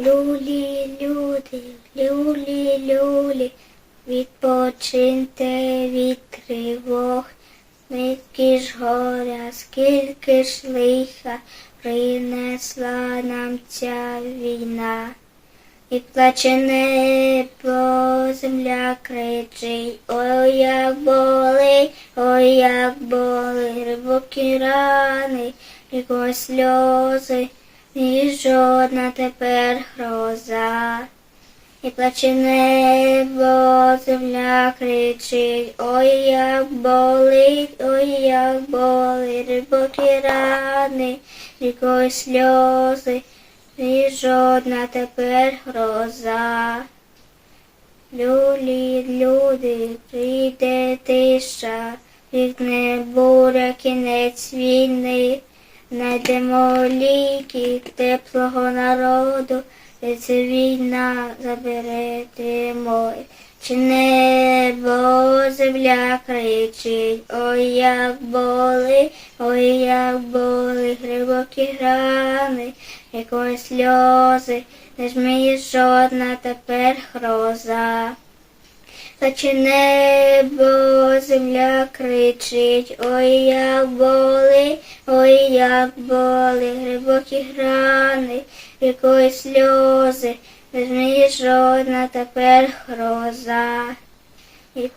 люди, люлі, люлі, відпочиньте від тривог, скільки ж горя, скільки ж лиха принесла нам ця війна. І плаче небо, земля кричить, ой, як болить, ой, як болить, глибокі рани, його сльози, і жодна тепер гроза. І плаче небо, земля кричить, ой, як болить, ой, як болить, глибокі рани, його сльози, і жодна тепер гроза. Люлі, люди, прийде тиша, вікне буря, кінець війни, найдемо ліки теплого народу, де це війна забере тримой. Чи небо земля кричить, ой, як боли, ой, як боли, глибокі рани, якої сльози, не жміє жодна тепер гроза. Та чи небо земля кричить, ой, як боли, ой, як боли, глибокі рани, якої сльози, не жодна тепер гроза. І